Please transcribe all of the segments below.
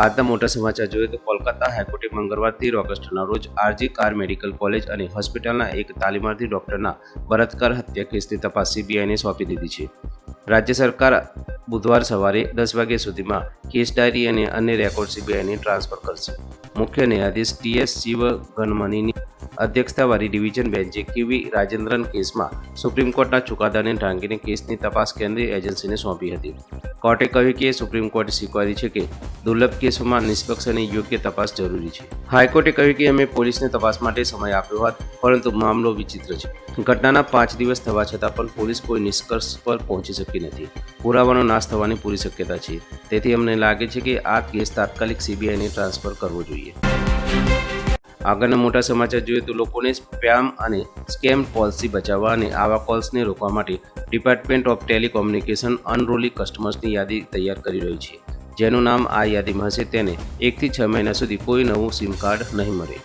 આજના મોટા સમાચાર જોઈએ તો કોલકાતા હાઈકોર્ટે મંગળવાર તેર ઓગસ્ટના રોજ આરજી કાર મેડિકલ કોલેજ અને હોસ્પિટલના એક તાલીમાર્થી ડોક્ટરના બળાત્કાર હત્યા કેસની તપાસ સીબીઆઈને સોંપી દીધી છે. રાજ્ય સરકાર બુધવાર સવારે દસ વાગ્યા સુધીમાં કેસ ડાયરી અને અન્ય રેકોર્ડ સીબીઆઈને ટ્રાન્સફર કરશે. મુખ્ય ન્યાયાધીશ ટીએસ શિવ ગનમનીની અધ્યક્ષતાવાળી ડિવિઝન બેન્ચે કેવી રાજેન્દ્રન કેસમાં સુપ્રીમ કોર્ટના ચુકાદાને ઢાંકીને કેસની તપાસ કેન્દ્રીય એજન્સીને સોંપી હતી. કોર્ટે કહ્યું કે સુપ્રીમ કોર્ટે સ્વીકારી છે કે દુર્લભ કેસોમાં નિષ્પક્ષ અને યોગ્ય તપાસ જરૂરી છે. હાઈકોર્ટે કહ્યું કે અમે પોલીસને તપાસ માટે સમય આપ્યો હોત, પરંતુ મામલો વિચિત્ર છે. ઘટનાના પાંચ દિવસ થવા છતાં પણ પોલીસ કોઈ નિષ્કર્ષ પર પહોંચી શકી નથી. પુરાવાનો નાશ થવાની પૂરી શક્યતા છે. તેથી અમને લાગે છે કે આ કેસ તાત્કાલિક સીબીઆઈને ટ્રાન્સફર કરવો જોઈએ. આગળના મોટા સમાચાર જોઈએ તો લોકોને સ્પેમ અને સ્કેમ કોલ્સથી બચાવવા અને આવા કોલ્સને રોકવા માટે ડિપાર્ટમેન્ટ ઓફ ટેલિકોમ્યુનિકેશન અનરોલી કસ્ટમર્સની યાદી તૈયાર કરી રહી છે. જેનું નામ આ યાદીમાં હશે. તેને એકથી છ મહિના સુધી કોઈ નવું સિમ કાર્ડ નહીં મળે.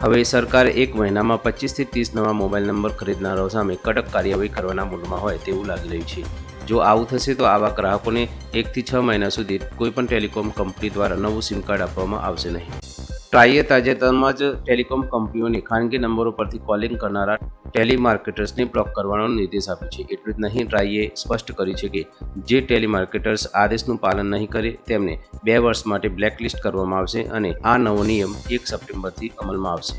હવે સરકાર એક મહિનામાં પચીસથી ત્રીસ નવા મોબાઈલ નંબર ખરીદનારાઓ સામે કડક કાર્યવાહી કરવાના મૂડમાં હોય તેવું લાગી રહ્યું છે. જો આવું થશે તો આવા ગ્રાહકોને એકથી છ મહિના સુધી કોઈપણ ટેલિકોમ કંપની દ્વારા નવું સિમ કાર્ડ આપવામાં આવશે નહીં. ટ્રાઈએ તાજેતરમાં જ ટેલિકોમ કંપનીઓને ખાનગી નંબરો પરથી કોલિંગ કરનારા ટેલિમાર્કેટર્સને બ્લોક કરવાનો નિર્દેશ આપ્યો છે. એટલું જ નહીં, ટ્રાઈએ સ્પષ્ટ કર્યું છે કે જે ટેલિમાર્કેટર્સ આદેશનું પાલન નહીં કરે, તેમને બે વર્ષ માટે બ્લેકલિસ્ટ કરવામાં આવશે અને આ નવો નિયમ એક સપ્ટેમ્બરથી અમલમાં આવશે.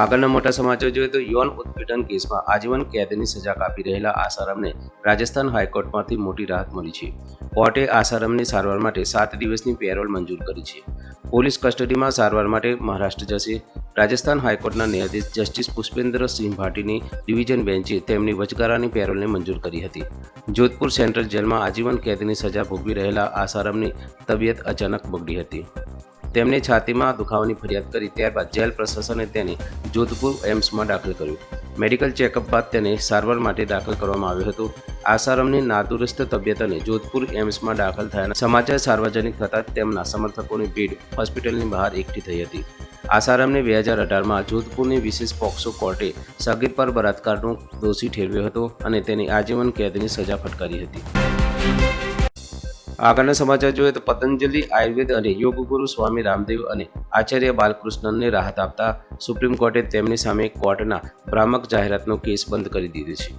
આગળના મોટા સમાચાર જોઈએ તો યૌન ઉત્પીડન કેસમાં આજીવન કેદની સજા કાપી રહેલા આસારામને રાજસ્થાન હાઈકોર્ટમાંથી મોટી રાહત મળી છે. કોર્ટે આસારામની સારવાર માટે સાત દિવસની પેરોલ મંજૂર કરી છે. પોલીસ કસ્ટડીમાં સારવાર માટે મહારાષ્ટ્ર જશે. રાજસ્થાન હાઈકોર્ટના ન્યાયાધીશ જસ્ટિસ પુષ્પેન્દ્ર સિંહ ભાટીની ડિવિઝન બેન્ચે તેમની વચગાળાની પેરોલને મંજૂર કરી હતી. જોધપુર સેન્ટ્રલ જેલમાં આજીવન કેદની સજા ભોગવી રહેલા આસારામની તબિયત અચાનક બગડી હતી. તેમણે છાતીમાં દુખાવાની ફરિયાદ કરી ત્યારબાદ જેલ પ્રશાસને તેને જોધપુર એમ્સમાં દાખલ કર્યું. મેડિકલ ચેકઅપ બાદ તેને સારવાર માટે દાખલ કરવામાં આવ્યો હતો. આસારામની નાદુરસ્ત તબિયત અને જોધપુર એમ્સમાં દાખલ થયાના સમાચાર સાર્વજનિક થતાં તેમના સમર્થકોની ભીડ હોસ્પિટલની બહાર એકઠી થઈ હતી. આસારામને બે હજાર અઢારમાં જોધપુરની વિશેષ પોક્સો કોર્ટે સગીર પર બળાત્કારનો દોષી ઠેરવ્યો હતો અને તેની આજીવન કેદની સજા ફટકારી હતી. આગળના સમાચાર જોઈએ તો પતંજલિ, આયુર્વેદ અને યોગ ગુરુ સ્વામી રામદેવ અને આચાર્ય બાલકૃષ્ણનને રાહત આપતા સુપ્રીમ કોર્ટે તેમની સામે કોર્ટના ભ્રામક જાહેરાતનો કેસ બંધ કરી દીધો છે.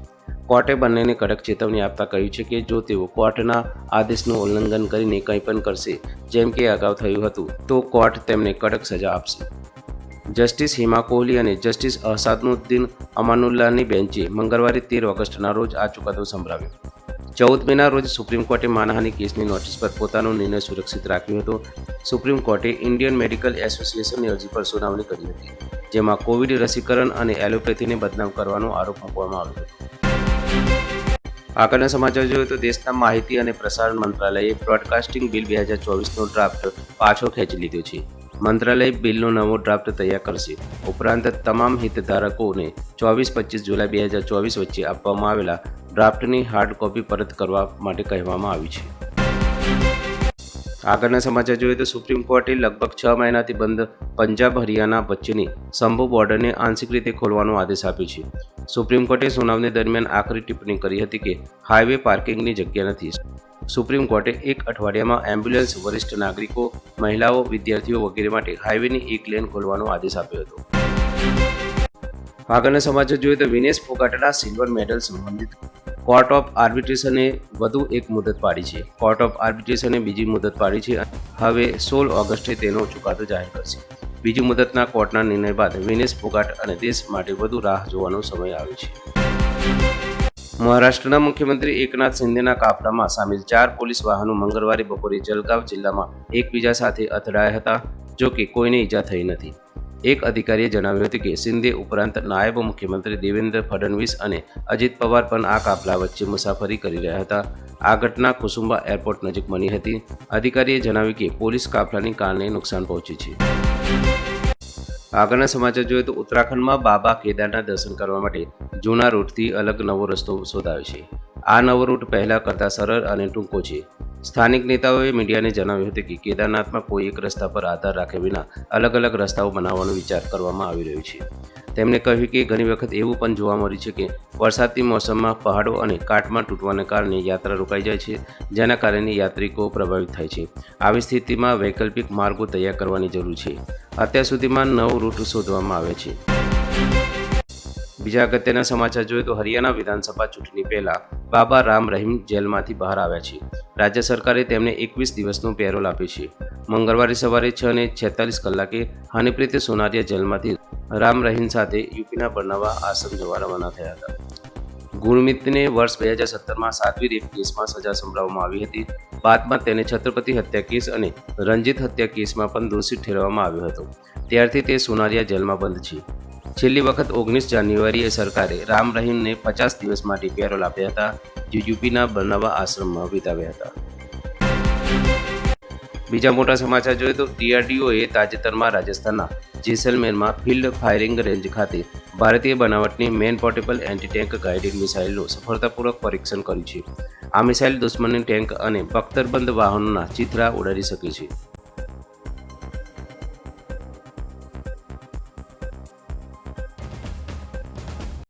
કોર્ટે બંનેને કડક ચેતવણી આપતા કહ્યું છે કે જો તેઓ કોર્ટના આદેશનું ઉલ્લંઘન કરીને કંઈ પણ કરશે, જેમ કે અગાઉ થયું હતું, તો કોર્ટ તેમને કડક સજા આપશે. જસ્ટિસ હિમા કોહલી અને જસ્ટિસ અહસાદુદ્દીન અમાનુલ્લાહની બેન્ચે મંગળવારે તેર ઓગસ્ટના રોજ આ ચુકાદો સંભળાવ્યો. ચૌદ મેના રોજ સુપ્રીમ કોર્ટે માનહાની કેસની નોટિસ પર પોતાનો નિર્ણય સુરક્ષિત રાખ્યો હતો. સુપ્રીમ કોર્ટે ઇન્ડિયન મેડિકલ એસોસિએશનની અરજી પર સુનાવણી કરી હતી, જેમાં કોવિડ રસીકરણ અને એલોપેથીને બદનામ કરવાનો આરોપ મૂકવામાં આવ્યો હતો. આગળના સમાચાર જોઈએ તો દેશના માહિતી અને પ્રસારણ મંત્રાલયે બ્રોડકાસ્ટિંગ બિલ બે હજાર ચોવીસનો ડ્રાફ્ટ પાછો ખેંચી લીધો છે. મંત્રાલય બિલનો નવો ડ્રાફ્ટ તૈયાર કરશે. ઉપરાંત તમામ હિતધારકોને ચોવીસ પચીસ જુલાઈ બે હજાર ચોવીસ વચ્ચે આપવામાં આવેલા ડ્રાફ્ટની હાર્ડ કોપી પરત કરવા માટે કહેવામાં આવી છે. આગળના સમાચાર જોઈએ તો સુપ્રીમ કોર્ટે લગભગ છ મહિનાથી બંધ પંજાબ હરિયાણા વચ્ચેની શંભુ બોર્ડરને આંશિક રીતે ખોલવાનો આદેશ આપ્યો છે. સુપ્રીમ કોર્ટે સુનાવણી દરમિયાન આખરી ટિપ્પણી કરી હતી કે હાઈવે પાર્કિંગની જગ્યા નથી. સુપ્રીમ કોર્ટે એક અઠવાડિયામાં એમ્બ્યુલન્સ, વરિષ્ઠ નાગરિકો, મહિલાઓ, વિદ્યાર્થીઓ વગેરે માટે હાઈવેની એક લેન ખોલવાનો આદેશ આપ્યો હતો. આગળના સમાચાર જોઈએ તો વિનેશ ફોગાટના સિલ્વર મેડલ સંબંધિત કોર્ટ ઓફ આર્બિટ્રેશને વધુ એક મુદત પાડી છે. કોર્ટ ઓફ આર્બિટ્રેશને બીજી મુદત પાડી છે. હવે સોળ ઓગસ્ટે તેનો ચુકાદો જાહેર કરશે. બીજી મુદતના કોર્ટના નિર્ણય બાદ વિનેશ ફોગાટ અને દેશ માટે વધુ રાહ જોવાનો સમય આવ્યો છે. મહારાષ્ટ્રના મુખ્યમંત્રી એકનાથ શિંદેના કાફલામાં સામેલ ચાર પોલીસ વાહનો મંગળવારે બપોરે જલગાંવ જિલ્લામાં એકબીજા સાથે અથડાયા હતા, જો કે કોઈને ઈજા થઈ નથી. એક અધિકારીએ જણાવ્યું હતું કે શિંદે ઉપરાંત નાયબ મુખ્યમંત્રી દેવેન્દ્ર ફડણવીસ અને અજીત પવાર પણ આ કાફલા વચ્ચે મુસાફરી કરી રહ્યા હતા. આ ઘટના કુસુંબા એરપોર્ટ નજીક બની હતી. અધિકારીએ જણાવ્યું કે પોલીસ કાફલાની કારને નુકસાન પહોંચ્યું છે. આગળના સમાચાર જોઈએ તો ઉત્તરાખંડમાં બાબા કેદારના દર્શન કરવા માટે જૂના રૂટથી અલગ નવો રસ્તો શોધાયો છે. આ નવો રૂટ પહેલાં કરતાં સરળ અને ટૂંકો છે. સ્થાનિક નેતાઓએ મીડિયાને જણાવ્યું હતું કે કેદારનાથમાં કોઈ એક રસ્તા પર આધાર રાખ્યા વિના અલગ અલગ રસ્તાઓ બનાવવાનો વિચાર કરવામાં આવી રહ્યો છે. તેમણે કહ્યું કે ઘણી વખત એવું પણ જોવા મળ્યું છે કે વરસાદની મોસમમાં પહાડો અને કાટમાં તૂટવાને કારણે યાત્રા રોકાઈ જાય છે, જેના કારણે યાત્રિકો પ્રભાવિત થાય છે. આવી સ્થિતિમાં વૈકલ્પિક માર્ગો તૈયાર કરવાની જરૂર છે. અત્યાર સુધીમાં નવ રૂટ શોધવામાં આવે છે. બીજા અગત્યના સમાચાર જોઈએ તો હરિયાણા વિધાનસભા ચૂંટણી પહેલા બાબા રામ રહીમ જેલમાંથી બહાર આવ્યા છે. રાજ્ય સરકારે તેમને એકવીસ દિવસનો પેરોલ આપ્યો છે. મંગળવારે સવારે છ ને છેતાલીસ કલાકે હનીપ્રીત સોનારિયા જેલમાંથી રામ રહીમ સાથે યુપીના બનાવવા આશ્રમ જવા રવાના થયા હતા. ગુણમિતને વર્ષ બે હજાર સત્તરમાં સાતવી રેપ કેસમાં સજા સંભળાવવામાં આવી હતી. બાદમાં તેને છત્રપતિ હત્યા કેસ અને રંજીત હત્યા કેસમાં પણ દોષિત ઠેરવવામાં આવ્યો હતો. ત્યારથી તે સોનારિયા જેલમાં બંધ છે. છેલ્લી વખત ઓગણીસ જાન્યુઆરીએ સરકારે રામ રહીમને પચાસ દિવસ માટે પેરોલ આપ્યા હતા, જે યુપીના બનાવા આશ્રમમાં વિતાવ્યા હતા. બીજા મોટા સમાચાર જોઈએ તો ડીઆરડીઓએ તાજેતરમાં રાજસ્થાનના જેસલમેરમાં ફિલ્ડ ફાયરિંગ રેન્જ ખાતે ભારતીય બનાવટની man portable anti tank guided મિસાઇલનું સફળતાપૂર્વક પરીક્ષણ કર્યું છે. આ મિસાઇલ દુશ્મનની ટેન્ક અને બખ્તરબંધ વાહનોના ચિત્રા ઉડાડી શકે છે.